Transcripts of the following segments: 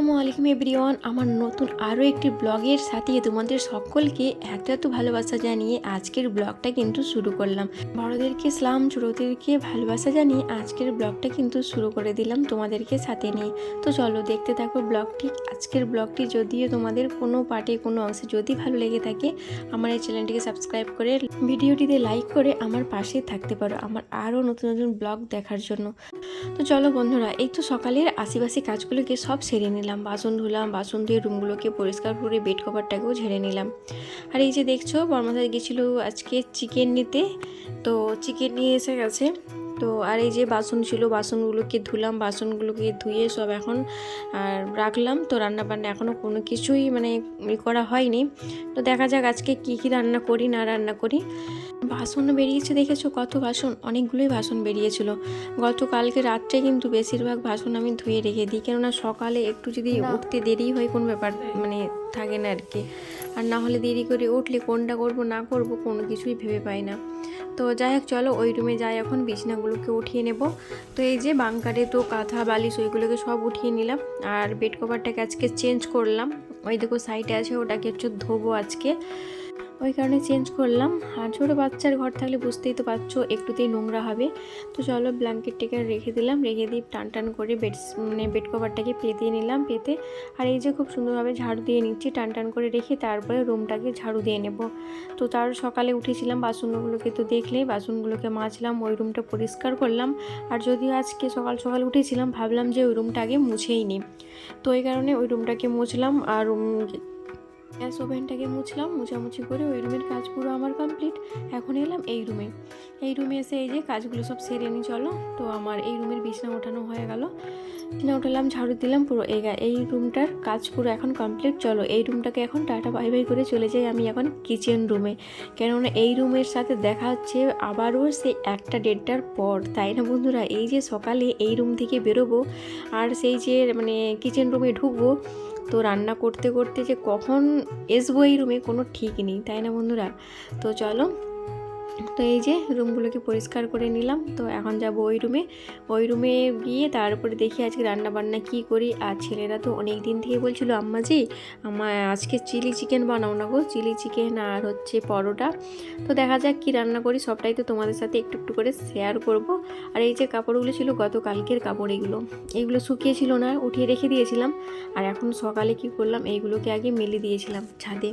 আসসালামু আলাইকুম এভরিওয়ান। আমার নতুন আরও একটি ব্লগের সাথে তোমাদের সকলকে একটা তো ভালোবাসা জানিয়ে আজকের ব্লগটা কিন্তু শুরু করলাম। বড়দেরকে সালাম, ছোটোদেরকে ভালোবাসা জানিয়ে আজকের ব্লগটা কিন্তু শুরু করে দিলাম তোমাদেরকে সাথে নিয়ে। তো চলো দেখতে থাকো ব্লগটি। আজকের ব্লগটি যদিও তোমাদের কোনো পার্টে, কোনো অংশে যদি ভালো লেগে থাকে, আমার এই চ্যানেলটিকে সাবস্ক্রাইব করে ভিডিওটিতে লাইক করে আমার পাশে থাকতে পারো আমার আরও নতুন নতুন ব্লগ দেখার জন্য। তো চলো বন্ধুরা, এই তো সকালের আশেপাশে কাজগুলোকে সব সেরে নিলাম। বাসন ধুলাম, বাসন ধুয়ে রুমগুলোকে পরিষ্কার করে বেড কভারটাকেও ঝেড়ে নিলাম। আর এই যে দেখছ বর্মাদার গেছিল আজকে চিকেন নিতে, তো চিকেন নিয়ে এসে গেছে। তো আর এই যে বাসন ছিল বাসনগুলোকে ধুলাম বাসনগুলোকে ধুয়ে সব এখন আর রাখলাম। তো রান্না বান্না এখনও কোনো কিছুই মানে ই করা হয়নি। তো দেখা যাক আজকে কী কী রান্না করি না রান্না করি। বাসন বেরিয়েছে দেখেছ? কত বাসন অনেকগুলোই বাসন বেরিয়েছিল। গতকালকে রাত্রে কিন্তু বেশিরভাগ বাসন আমি ধুয়ে রেখে দিই। কেননা সকালে একটু যদি উঠতে দেরি হয় কোন ব্যাপার মানে থাকে না আর কি। আর না হলে দেরি করে উঠলে কোনটা করব না করব কোনো কিছুই ভেবে পাই না। তো যাই হোক চলো ওই রুমে যাই এখন, বিছনাগুলোকে উঠিয়ে নেব। তো এই যে বাংকারে তো কাঁথা, বালিশ, ওইগুলোকে সব উঠিয়ে নিলাম। আর বেড কভারটাকে আজকে চেঞ্জ করলাম। ওই দেখো সাইডে আছে, ওটাকে একটু ধোবো আজকে। ওই কারণে চেঞ্জ করলাম। আর ছোটো বাচ্চার ঘর থাকলে বুঝতেই তো পারছ, একটুতেই নোংরা হবে। তো চলো ব্ল্যাঙ্কেটটাকে রেখে দিলাম, রেখে দিয়ে টান টান করে বেড মানে বেড কভারটাকে পেতে নিলাম, পেতে। আর এই যে খুব সুন্দরভাবে ঝাড়ু দিয়ে নিচ্ছি, টান টান করে রেখে তারপরে রুমটাকে ঝাড়ু দিয়ে নেব। তো তার সকালে উঠেছিলাম, বাসনগুলোকে তো দেখলেই বাসনগুলোকে মাজলাম, ওই রুমটা পরিষ্কার করলাম। আর যদিও আজকে সকাল সকাল উঠেছিলাম, ভাবলাম যে ওই রুমটা আগে মুছেই নিই তো এই কারণে ওই রুমটাকে মুছলাম, আর গ্যাস ওভেনটাকে মুছলাম, মুছামুছি করে ওই রুমের কাজ পুরো আমার কমপ্লিট এখন এলাম এই রুমে এই রুমে এসে এই যে কাজগুলো সব সেরে নি, চলো। তো আমার এই রুমের বিছনা ওঠানো হয়ে গেল। বিছনা উঠালাম, ঝাড়ু দিলাম, পুরো এই এই রুমটার কাজ পুরো এখন কমপ্লিট চলো, এই রুমটাকে এখন টাটা বাই বাই করে চলে যাই আমি এখন কিচেন রুমে কেননা এই রুমের সাথে দেখা হচ্ছে আবারও সেই একটা দেড়টার পর। তাই না বন্ধুরা? এই যে সকালে এই রুম থেকে বেরোবো আর সেই যে মানে কিচেন রুমে ঢুকবো তো রান্না করতে করতে যে কখন এসবো এই রুমে কোনো ঠিক নেই, তাই না বন্ধুরা? তো চলো তো এই যে রুমগুলোকে পরিষ্কার করে নিলাম। তো এখন যাব ওই রুমে। ওই রুমে গিয়ে তারপরে দেখি আজকে রান্না বান্না কী করি। আর ছেলেরা তো অনেক দিন থেকে বলছিল, আম্মা জি আমার আজকে চিলি চিকেন বানাও না গো। চিলি চিকেন আর হচ্ছে পরোটা। তো দেখা যাক কী রান্না করি। সবটাই তো তোমাদের সাথে একটু একটু করে শেয়ার করব। আর এই যে কাপড়গুলো ছিল গত কালকের কাপড় এগুলো এইগুলো শুকিয়েছিল না, উঠিয়ে রেখে দিয়েছিলাম। আর এখন সকালে কি করলাম, এইগুলোকে আগে মেলে দিয়েছিলাম ছাদে।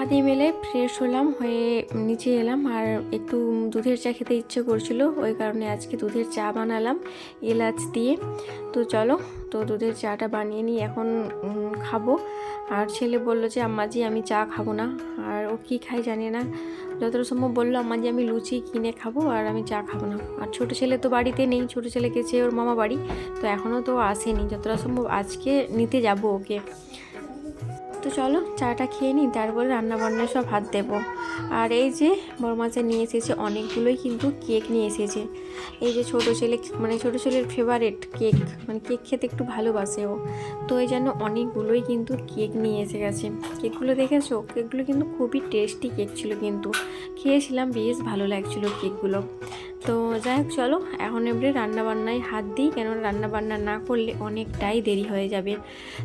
ছাদে মেলে ফ্রেশ হলাম, হয়ে নিচে এলাম আর একটু দুধের চা খেতে ইচ্ছে করছিল, ওই কারণে আজকে দুধের চা বানালাম এলাচ দিয়ে। তো চলো, তো দুধের চাটা বানিয়ে নিই, এখন খাব। আর ছেলে বলল যে, আম্মাজি, আমি চা খাব না। আর ও কী খায় জানি না। যতটা সম্ভব বলল, আম্মাজি, আমি লুচি কিনে খাব আর আমি চা খাব না। আর ছোটো ছেলে তো বাড়িতে নেই, ছোটো ছেলে গেছে ওর মামা বাড়ি, তো এখনও তো আসেনি। যতটা সম্ভব আজকে নিতে যাব ওকে। তো চলো চাটা খেয়ে নিই, তারপরে রান্না বান্নায় সব হাত দেবো। আর এই যে বড় নিয়ে এসেছে, অনেকগুলোই কিন্তু কেক নিয়ে এসেছে। এই যে ছোটো ছেলে মানে ছোটো ছেলের ফেভারেট কেক মানে কেক খেতে একটু ভালোবাসে ও। তো এই জন্য অনেকগুলোই কিন্তু কেক নিয়ে এসে গেছে। কেকগুলো দেখেছ? কেকগুলো কিন্তু খুবই টেস্টি কেক ছিল কিন্তু। খেয়েছিলাম, বেশ ভালো লাগছিল কেকগুলো। তো যাই হোক, চলো, এখন এবারে রান্নাবান্নায় হাত দিই, কেননা রান্নাবান্না না করলে অনেকটাই দেরি হয়ে যাবে।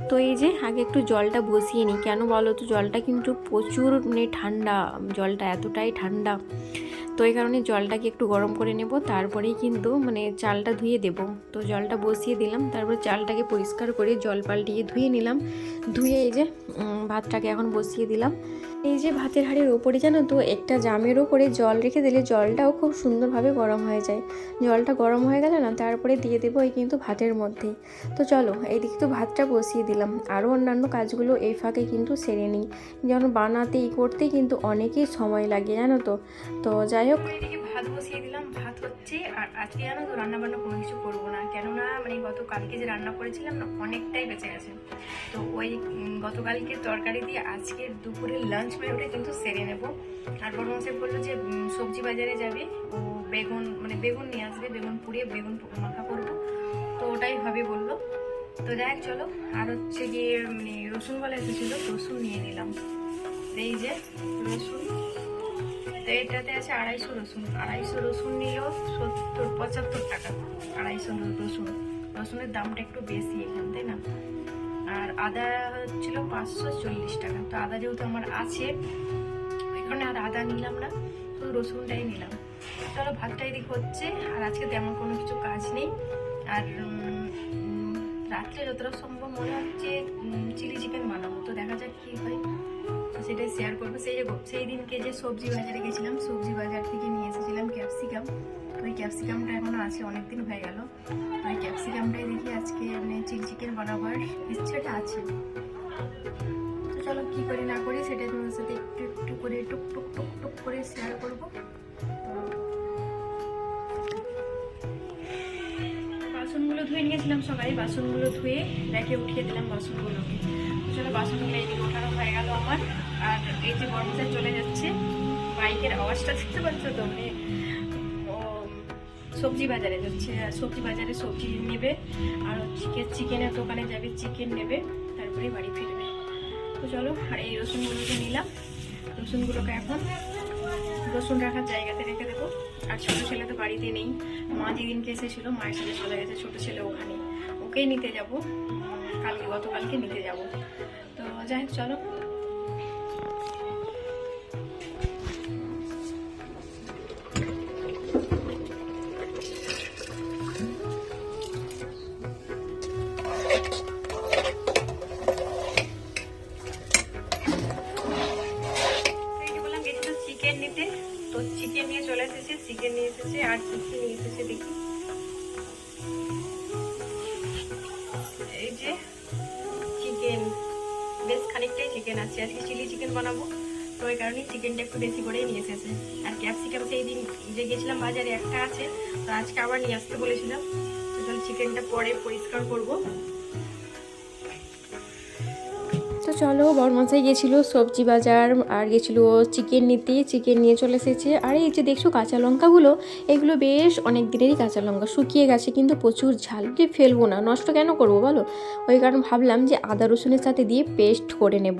তো এই যে, আগে একটু জলটা বসিয়ে নিই, কেন বলো তো? জলটা কিন্তু প্রচুর মানে ঠান্ডা, জলটা এতটাই ঠান্ডা। তো এই কারণে জলটাকে একটু গরম করে নেব, তারপরেই কিন্তু মানে চালটা ধুয়ে দেব। তো জলটা বসিয়ে দিলাম, তারপর চালটাকে পরিষ্কার করে জল পাল্টিয়ে ধুয়ে নিলাম। ধুয়ে এই যে ভাতটাকে এখন বসিয়ে দিলাম। এই যে ভাতের হাঁড়ির ওপরে জানো তো, একটা জামের ওপরে জল রেখে দিলে জলটাও খুব সুন্দরভাবে গরম হয়ে যায়। জলটা গরম হয়ে গেলে না, তারপরে দিয়ে দেবো এই কিন্তু ভাতের মধ্যে। তো চলো, এইদিকে তো ভাতটা বসিয়ে দিলাম। আরও অন্যান্য কাজগুলো এই ফাঁকে কিন্তু সেরে নিই। যেমন বানাতে ই করতে কিন্তু অনেকই সময় লাগে, জানো তো। তো যাই হোক। ভাত বসিয়ে দিলাম। ভাত হচ্ছে, আর আজকে জানো তো রান্না বান্না কোনো কিছু করব না। কেননা মানে গত কালকে যে রান্না করেছিলাম না, অনেকটাই বেঁচে গেছে। তো ওই গতকালকে তরকারি দিয়ে আজকের দুপুরের লাঞ্চ মেনুটা কিন্তু সেরে নেব। আর বড় মশাই বলল যে সবজি বাজারে যাবে, ও বেগুন মানে বেগুন নিয়ে আসবে, বেগুন পুড়িয়ে বেগুন মাখা করব। তো ওটাই হবে বলল। তো দেখ চলো। আর হচ্ছে গিয়ে মানে রসুন বলা এসেছিল রসুন নিয়ে নিলাম। এই যে, রসুন। তো এটাতে আছে আড়াইশো রসুন। আড়াইশো রসুন নিলেও সত্তর, পঁচাত্তর টাকা। আড়াইশো রসুন। রসুনের দামটা একটু বেশি এখান, তাই না? আদা ছিল পাঁচশো চল্লিশ টাকা। তো আদা যেহেতু আমার আছে, ওই কারণে আর আদা নিলাম না, শুধু রসুনটাই নিলাম। চলো ভাতটা এদিক হচ্ছে, আর আজকে তেমন কোনো কিছু কাজ নেই। আর রাত্রে যতটা সম্ভব মনে হচ্ছে চিলি চিকেন বানাবো। তো দেখা যাক কী হয়। সেটাই শেয়ার করব। সেই যে সেই দিনকে যে সবজি বাজারে গেছিলাম, সবজি বাজার থেকে নিয়ে এসেছিলাম ক্যাপসিকাম তো ওই ক্যাপসিকামটা এখনও আছে অনেক দিন হয়ে গেল। তো ওই ক্যাপসিকামটাই দেখি আজকে মানে চিলি চিকেন বানাবার ইচ্ছেটা আছে। তো চলো কি করি না করি সেটা তোমার সাথে একটু একটু করে টুক টুক টুক টুক করে শেয়ার করব। বাসনগুলো ধুয়ে নিয়েছিলাম সকালে বাসনগুলো ধুয়ে রেখে উঠিয়ে দিলাম বাসনগুলোকে। চলো বাসনগুলো এইদিকে ওঠানো হয়ে গেল আমার, আর এই যে গরমটা চলে যাচ্ছে। বাইকের আওয়াজটা দেখতে পাচ্ছ তো? মানে সবজি বাজারে যাচ্ছে। সবজি বাজারে সবজি নেবে, আর চিকেন চিকেনের দোকানে যাবে চিকেন নেবে, তারপরে বাড়ি ফিরবে। তো চলো, আর এই রসুনগুলোকে নিলাম। রসুনগুলোকে এখন রসুন রাখার জায়গাতে রেখে দেবো। আর ছোটো ছেলে তো বাড়িতে নেই। মা যেদিনকে এসেছিল, মায়ের সাথে চলে গেছে, ছোটো ছেলে ওখানে। ওকেই নিতে যাব। কালকে, গতকালকে নিতে যাব। তো যাই হোক, চলো। বানাবো। তো ওই কারণেই চিকেনটা একটু বেশি করেই নিয়ে এসেছে। আর ক্যাপসিকাম সেই দিন যে গেছিলাম বাজারে একটা আছে, তো আজকে আবার নিয়ে আসতে বলেছিলাম। তো চিকেনটা পরে পরিষ্কার করব। চলো, বড়মশাই গেছিল সবজি বাজার, আর গেছিল চিকেন নিতে চিকেন নিয়ে চলে এসেছে। আর এই যে দেখছ কাঁচা লঙ্কাগুলো, এগুলো বেশ অনেক দিনেরই কাঁচা লঙ্কা, শুকিয়ে গেছে কিন্তু প্রচুর ঝাল যে ফেলব না, নষ্ট কেন করব বলো? ওই কারণে ভাবলাম যে আদা রসুনের সাথে দিয়ে পেস্ট করে নেব।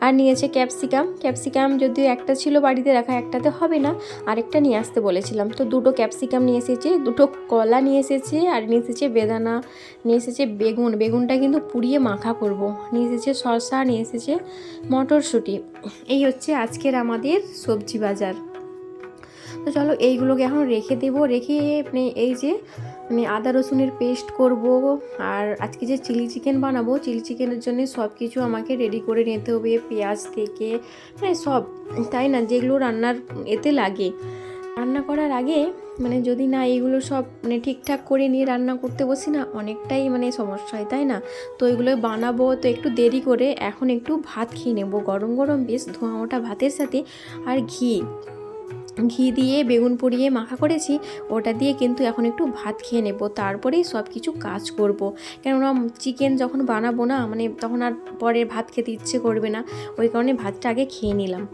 আর নিয়েছে ক্যাপসিকাম ক্যাপসিকাম যদিও একটা ছিল বাড়িতে রাখা, একটাতে হবে না, আরেকটা নিয়ে আসতে বলেছিলাম। তো দুটো ক্যাপসিকাম নিয়ে এসেছে, দুটো কলা নিয়ে এসেছে, আর নিয়ে এসেছে বেদানা, নিয়ে এসেছে বেগুন। বেগুনটা কিন্তু পুড়িয়ে মাখা করব। নিয়ে এসেছে শসা নিয়ে এসেছে মটরশুঁটি। এই হচ্ছে আজকের আমাদের সবজি বাজার। তো চলো এইগুলোকে এখন রেখে দেবো। রেখে মানে এই যে মানে আদা রসুনের পেস্ট করব আর আজকে যে চিলি চিকেন বানাবো, চিলি চিকেনের জন্য সব কিছু আমাকে রেডি করে নিতে হবে। পেঁয়াজ থেকে মানে সব, তাই না? যেগুলো রান্নার এতে লাগে। রান্না করার আগে মানে যদি না এইগুলো সব মানে ঠিকঠাক করে নিয়ে রান্না করতে বসি না অনেকটাই মানে সমস্যা হয় তাই না? তো এগুলো বানাবো তো একটু দেরি করে এখন একটু ভাত খেয়ে নেব গরম গরম বেশ ধোঁয়া ওঠা ভাতের সাথে আর ঘি। ঘি দিয়ে, বেগুন পুড়িয়ে মাখা করেছি, ওটা দিয়ে কিন্তু এখন একটু ভাত খেয়ে নেব। তারপরেই সব কিছু কাজ করব। কেননা চিকেন যখন বানাবো না মানে তখন আর পরে ভাত খেতে ইচ্ছে করবে না। ওই কারণে ভাতটা আগে খেয়ে নিলাম।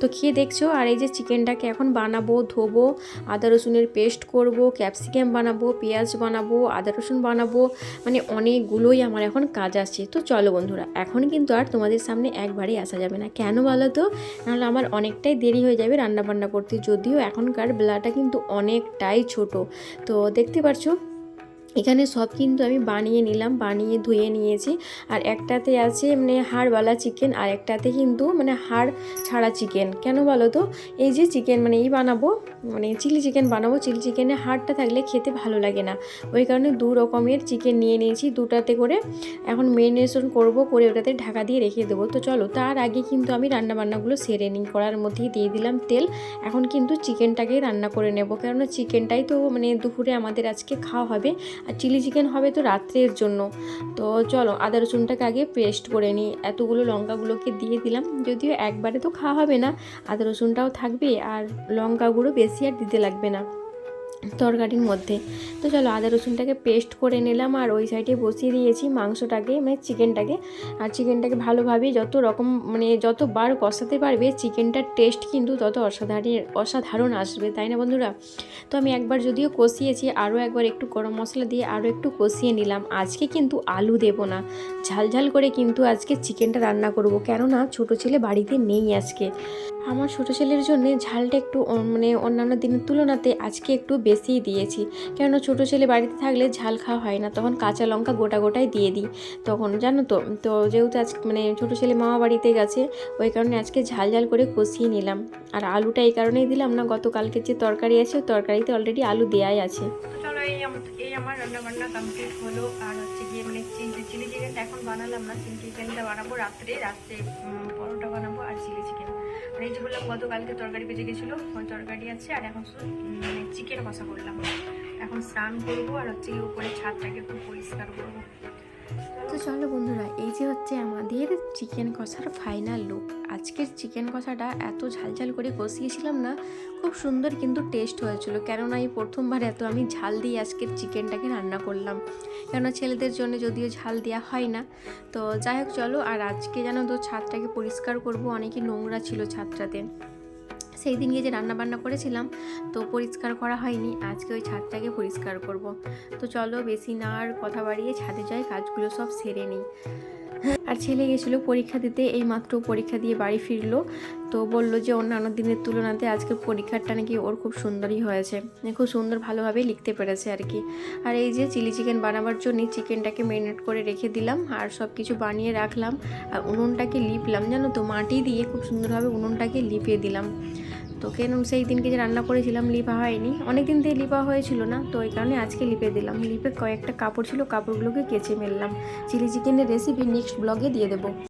তো খেয়ে দেখছ, আর এই যে চিকেনটাকে এখন বানাবো, ধোবো, আদা রসুনের পেস্ট করব, ক্যাপসিকাম বানাবো, পেঁয়াজ বানাবো, আদা রসুন বানাবো মানে অনেকগুলোই আমার এখন কাজ আছে। তো চলো বন্ধুরা, এখন কিন্তু আর তোমাদের সামনে একবারেই আসা যাবে না। কেন বলো তো? নাহলে আমার অনেকটাই দেরি হয়ে যাবে রান্না বান্না করতে। যদিও এখনকার বেলাটা কিন্তু অনেকটাই ছোট। তো দেখতে পারছ? এখানে সব কিন্তু আমি বানিয়ে নিলাম, বানিয়ে ধুয়ে নিয়েছি। আর একটাতে আছে মানে হাড়ওয়ালা চিকেন আর একটাতে কিন্তু মানে হাড় ছাড়া চিকেন কেন বলো তো? এই যে চিকেন মানে এই বানাবো মানে চিলি চিকেন বানাবো চিলি চিকেনে হাড়টা থাকলে খেতে ভালো লাগে না। ওই কারণে দু রকমের চিকেন নিয়ে নিয়েছি, দুটাতে করে। এখন মেরিনেশন করব, করে ওটাতে ঢাকা দিয়ে রেখে দেবো। তো চলো, তার আগে কিন্তু আমি রান্নাবান্নাগুলো সেরে নিই। করার মধ্যেই দিয়ে দিলাম তেল। এখন কিন্তু চিকেনটাকেই রান্না করে নেব। কেননা চিকেনটাই তো মানে দুপুরে আমাদের আজকে খাওয়া হবে। আর চিলি চিকেন হবে তো রাত্রের জন্য। তো চলো, আদা রসুনটাকে আগে পেস্ট করে নিই। এতগুলো লঙ্কাগুলোকে দিয়ে দিলাম। যদিও একবারে তো খাওয়া হবে না, আদা রসুনটাও থাকবে আর লঙ্কাগুলো বেশি আর দিতে লাগবে না। তরকারির মধ্যে। তো চলো আদা রসুনটাকে পেস্ট করে নিলাম আর ওই সাইডে বসিয়ে দিয়েছি মাংসটাকে মানে চিকেনটাকে আর চিকেনটাকে ভালোভাবে যত রকম মানে যতবার কষাতে পারবে চিকেনটার টেস্ট কিন্তু তত অসাধারণ অসাধারণ আসবে, তাই না বন্ধুরা? তো আমি একবার যদিও কষিয়েছি, আরও একবার একটু গরম মশলা দিয়ে আরও একটু কষিয়ে নিলাম। আজকে কিন্তু আলু দেবো না। ঝাল ঝাল করে কিন্তু আজকে চিকেনটা রান্না করব। কেননা ছোটো ছেলে বাড়িতে নেই আজকে। আমার ছোটো ছেলের জন্য ঝালটা একটু মানে অন্যান্য দিনের তুলনাতে আজকে একটু বেশিই দিয়েছি। কেননা ছোটো ছেলে বাড়িতে থাকলে ঝাল খাওয়া হয় না, তখন কাঁচা লঙ্কা গোটা গোটাই দিয়ে দিই। তখন জানো তো তো যেহেতু আজ মানে ছোটো ছেলে মামা বাড়িতে গেছে, ওই কারণে আজকে ঝাল ঝাল করে কষিয়ে নিলাম। আর আলুটা এই কারণেই দিলাম না, গতকালকে যে তরকারি আছে তরকারিতে অলরেডি আলু দেয়াই আছে। এই আমার এই আমার রান্না বান্না কমপ্লিট হলো, আর হচ্ছে গিয়ে মানে চিলি চিলি চিকেনটা এখন বানালাম না চিলি চিকেনটা বানাবো রাত্রে রাত্রে পরোটা বানাবো আর চিলি চিকেন আর এই যে বললাম, গতকালকে তরকারি বেজে গেছিল, ওই তরকারি আছে, আর এখন মানে চিকেন কষা করলাম। এখন স্নান করব, আর হচ্ছে উপরে ছাদটাকে একটু পরিষ্কার করব। তো চলো বন্ধুরা, এই যে হচ্ছে আমাদের চিকেন কষার ফাইনাল লুক আজকের চিকেন কষাটা এত ঝাল ঝাল করে কষিয়েছিলাম না, খুব সুন্দর কিন্তু টেস্ট হয়েছিল। কেননা এই প্রথমবার এত আমি ঝাল দিয়ে আজকের চিকেনটাকে রান্না করলাম। কেননা ছেলেদের জন্য যদিও ঝাল দেওয়া হয় না। তো যাই হোক, চলো, আর আজকে যেন তো ছাদটাকে পরিষ্কার করব অনেকই নোংরা ছিল ছাদটাতে সেই দিন দিনকে যে রান্না বান্না করেছিলাম, তো পরিষ্কার করা হয়নি। আজকে ওই ছাদটাকে পরিষ্কার করব। তো চলো বেশি না আর কথা বাড়িয়ে ছাদে যাই, কাজগুলো সব সেরে নিই। আর ছেলে গেছিল পরীক্ষা দিতে, এই মাত্র পরীক্ষা দিয়ে বাড়ি ফিরলো। তো বলল যে অন্যান্য দিনের তুলনাতে আজকে পরীক্ষাটা নাকি ওর খুব সুন্দরই হয়েছে। খুব সুন্দর ভালোভাবে লিখতে পেরেছে আর কি। আর এই যে চিলি চিকেন বানাবার জন্য চিকেনটাকে ম্যারিনেট করে রেখে দিলাম, আর সব কিছু বানিয়ে রাখলাম। আর উনুনটাকে লিপলাম, জানো তো, মাটি দিয়ে খুব সুন্দরভাবে উনুনটাকে লিপিয়ে দিলাম। তো কেন সেই দিনকে যে রান্না করেছিলাম, লিপা হয়নি। অনেক দিন থেকে লিপা হয়েছিল না, তো এই কারণে আজকে লিপে দিলাম। লিপে কয়েকটা কাপড় ছিল, কাপড়গুলোকে কেচে মেললাম। চিলি চিকেনের রেসিপি নেক্সট ব্লগে দিয়ে দেবো।